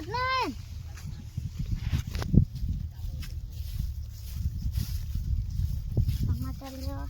બદલાય સમાચાર લેવા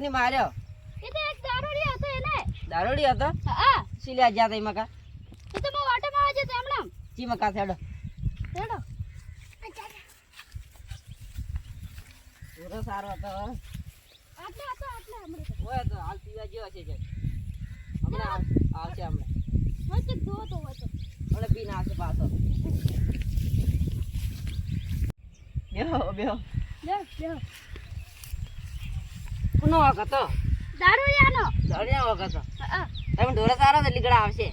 કોની માર્યો? એ તો એક દારૂડી હતો એને. દારૂડી હતો? હા. સિલ્યા જ્યાં તઈ મકા? એ તો હું વાટમાં આવે છે તેમણે ચી મકા થેડો થેડો પૂરો સારો હતો. આટલે હતો આટલે હમણાં ઓય તો હાલ પીવા જેવો છે જે. હમણાં આવ- હા તો દો તો હતો હમણાં પીને આવશે પાછો. બેહો બેહો. બેહો લે દારૂડિયાનો દોડ્યા વાંક હતો હા. તમે ઢોરા સારા તો લીગડા આવશે.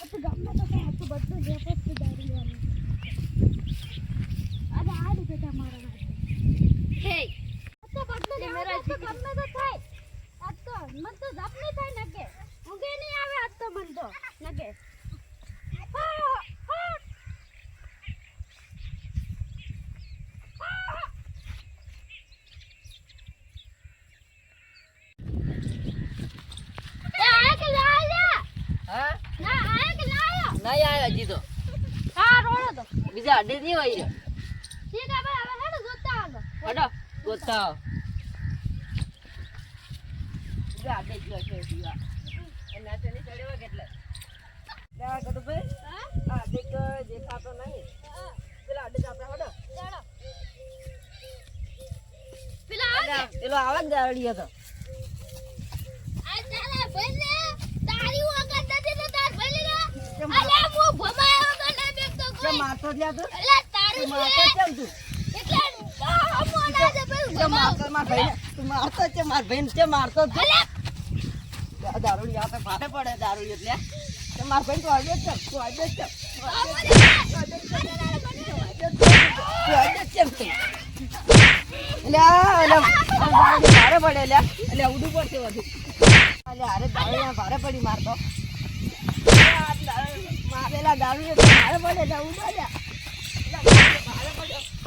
આ ગામમાં તો હતું બધું જે પછી દારૂયાનો. અરે આ રીતે તમારા હે. તો બધું જે મેરા ગમે તો થાય. આ તો મન તો જાપ નહીં થાય નકે ઊંઘે નહીં આવે આજ તો મન તો નકે હા હા એ આયા કે લાયા હા ના આયા કે લાયા નહીં આવ્યો હજી તો હા રોડો તો. બીજા અડે નહીં હોય ઠીક છે ભાઈ હવે હેડો જોતા આવો હડો જોતા આવો. બીજા અડે જ ગયો છે બીજા. એ નાચો નહીં ચડ્યો હોય કેટલે? લેવા કરું ભાઈ. હા? દેખ દેખાતો નહીં. હા. પેલા અડે તો આપણે હડો. ચાલો પેલા આવે પેલો આવે ને દારૂડિયો તો. આ તારા ભાઈને તારી વગર નથી તો તાર ભાઈને કેમ? અલે હું ભમાયો તો ના મારતો થયા તું તારી મારતો કેમ તું? એટલે છે ભાઈ મારતો માર તું છે માર ભાઈ છે મારતો છે અલે દારૂડિયો ભારે પડે દારૂડિયો એટલે. કે માર ભાઈ તું આવ્યો છે તું આવ્યો છે તું તું તું. ભારે પડે એટલે. એટલે ઉડું પડશે બધું. એટલે હારે દારૂડિયા ભારે પડી મારતો આ દારૂ- મારેલા દારૂ ભારે પડે એટલે ઉડો લ્યા. એટલે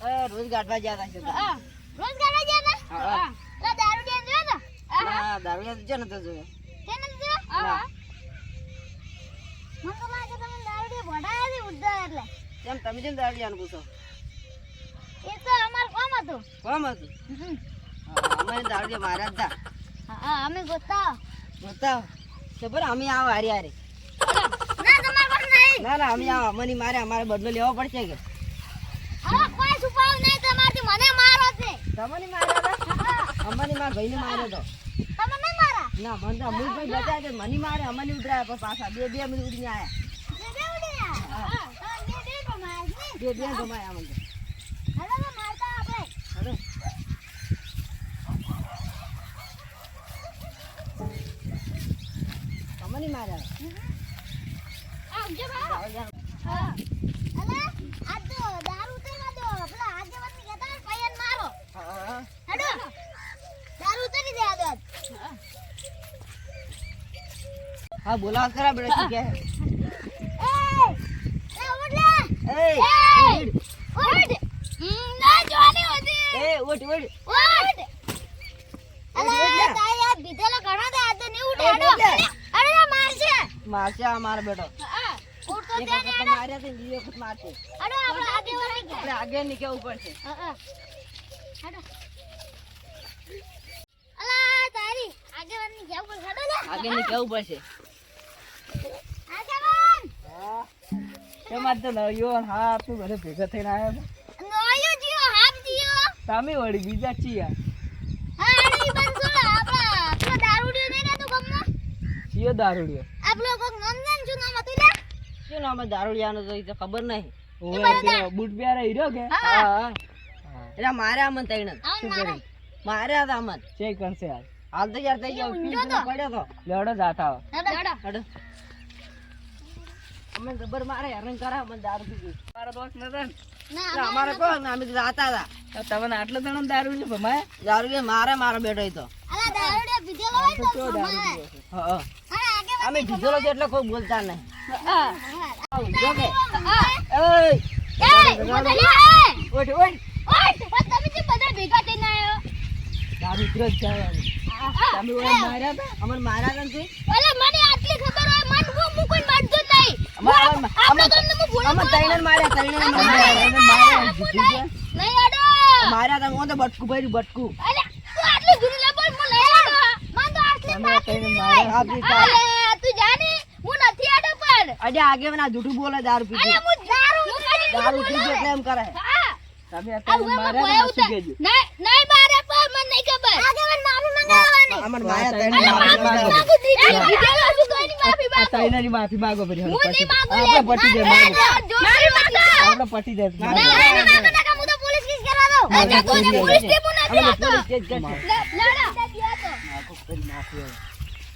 એ રોજ ગાંઠવા જ્યાં હતા હા રોજ ગાડા ગયા ને હા, હા. દારૂ દે જોયો ને હા ના દારૂડિયા તો ને તો જોયો. હા મને લાગે તમે દારૂ દે ભડાયા છે ઉડતા એટલે. કેમ તમે કેમ દારૂડિયાનું પૂછો. એ તો અમાર કોમ હતું. કોમ હતું? અમે જ હતા હા અમે ગોતા. ગોતા. બરાબર અમે આવો હારી હારી. ના અમે આ અમની મારે અમારે બદલો લેવો પડશે કે. હવે કોઈ છુપાવ નહીં તમારથી મને મારો છે. તમને માર્યા હતા અમની માર ભાઈને માર્યો તો. મારા ના મને તો અમુક ભાઈ બચાવ્યા કે મને મારે અમને ઉતરાયા પણ પાછા બે બે અમને ઉડીને આયા. બે બે ગમાયા અમને. તો. હવે મારતા આપણે. અમને માર્યા આવજો બા દારૂડિયા હા અલે આ તો દારૂ ઉતરી દો પેલા આગેવાનની કહેતા હોય, પૈયન મારો હા, હા. હેડો દારૂ ઉતરી દે આગળ હા બોલાવ ખરા બેટા શું કહે એ એ ઉડ લે એ એ ઉડ. ઉડ હમ, ના જોવાની હોતી એ ઉઠ ઉઠ ઉડ અલે ઉડ લે. તારી આ બીધેલો ઘણો દે આ તો નહીં ઉડે એ હેડો ઉડ. લે. અરે ના મારશે. મારશે આ મારો બેટો. હા તો તો માર્યા છે બીજી વખત મારશે. આપણે આગળ નીકળવું પડશે. હા હા. આગળની કેવું પડશે આગેવાન એમાં તો નળિયો ને હા તું ઘરે ભેગા થઈને આવ્યો નોયો જીઓ તમે વળી બીજા છીએ હા આડી બનસો આપડા પેલો દારૂડિયો નહીં રહેતો ગમમાં? ચિયો દારૂડિયો. આપણો કોક નંદન શું નામ હતું લે શું નામ દારૂડિયાનો તો ઈ તો ખબર નહીં. ઓય પેલો બૂટ પહેરે હીરો કે? હા. હા. એટલે મારે આમન તૈણ. શું કરી મારે આ આમન ચેક કરશે હાલ હાલ તો યાર થઈ ગયો. પીસ પડ્યો તો. લેવડો જાતા લડો. હડો અમે જબર મારે હેરાન કરે અમને દારૂ પીધી મારા દોસ્ત નતા ને? અમારે કહો અમે તો જાતા હતા. તમને આટલો જણો દારૂ ને ભમાય દારૂ કે મારે મારો બેટો ઈ તો. અલા દારૂડિયા પીધેલો હોય તો તો કેવો દારૂ સમાય. પીવો છે? હા, હા. હા, આગે અમે ભીજેલો છે એટલે કોઈ બોલતા નહીં. માર્યા હતા? અમને માર્યા નથી. મને આટલી ખબર હોય મન હું હું મારતો નહીં. માર્યા તા હું તો બટકું ભર્યું બટકું. અજે આગે ના જૂઠું બોલે દારૂ અલે દારૂ પીધી એટલે એમ કરે. તમે અત્યારે ને શું ઉતાર. નહીં નહીં મારે પણ મને નહીં ખબર. માફી મંગાવવાની. માફી માંગુ આ તૈણાની માફી માંગો હવે હું નહીં માંગુ આપણે પટી જાય માંગો. માફી માંગો આપણે પટી જાય ના. ના, ના, ના, ના, ના, હું તો પોલીસ કેસ કરવા. અચ્છા, પોલીસ નથી.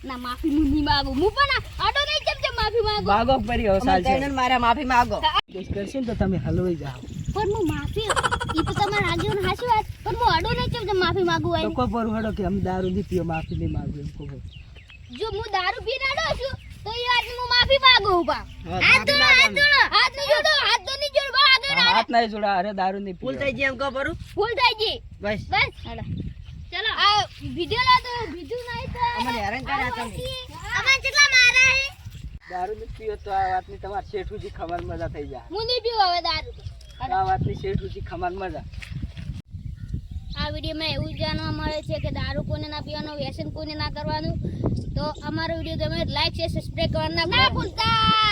ના, માફી હું નહીં માંગુ. હું પણ આડો નહીં કેમ કેમ માફી માંગુ? માંગો ફરી હવે. તૈણ માફી માંગો કેસ કરશે ને તો તમે હલવાઈ જાઓ પણ હું માફી ઈ તો તમારા આગેવાન હાચી વાત પણ હું આડો નહીં કેમ માફી માંગુ એની? પર હડો કે અમે દારૂ નહીં પીવો માફી નહીં માંગુ એમ કહો જો હું દારૂ પી નાડો છું તો એ વાતની હું માફી માંગુ ઊભા. હાથ જોડો, હાથ જોડો. હાથ નહીં જોડો, હાથ તો નહીં જોડો, આગળ હાથ નહીં જોડા અરે દારૂ નહીં ફૂલ થઈ ગઈ એમ કહો પરું ફૂલ થઈ ગઈ. બસ. બસ. હાલો. ચલો આ વિડિયો લા તો બીજું નહીં તો અમને હેરાન કર્યા તમે. અમાર કેટલા મારા હે? દારૂ નહીં પીવો તો આ વાતની તમારે શેઠુજી ખબર મજા થઈ જાય. હું નહીં પીવું હવે દારૂ આ વાતની શેઠુજી ખબર મજા. આ વિડીયોમાં એવું જાણવા મળે છે કે દારૂ કોને ના પીવાનું વ્યસન કોને ના કરવાનું. તો અમારો વીડિયો તમે લાઈક છે સબસ્ક્રાઈબ કરવાના ના ભૂલતા.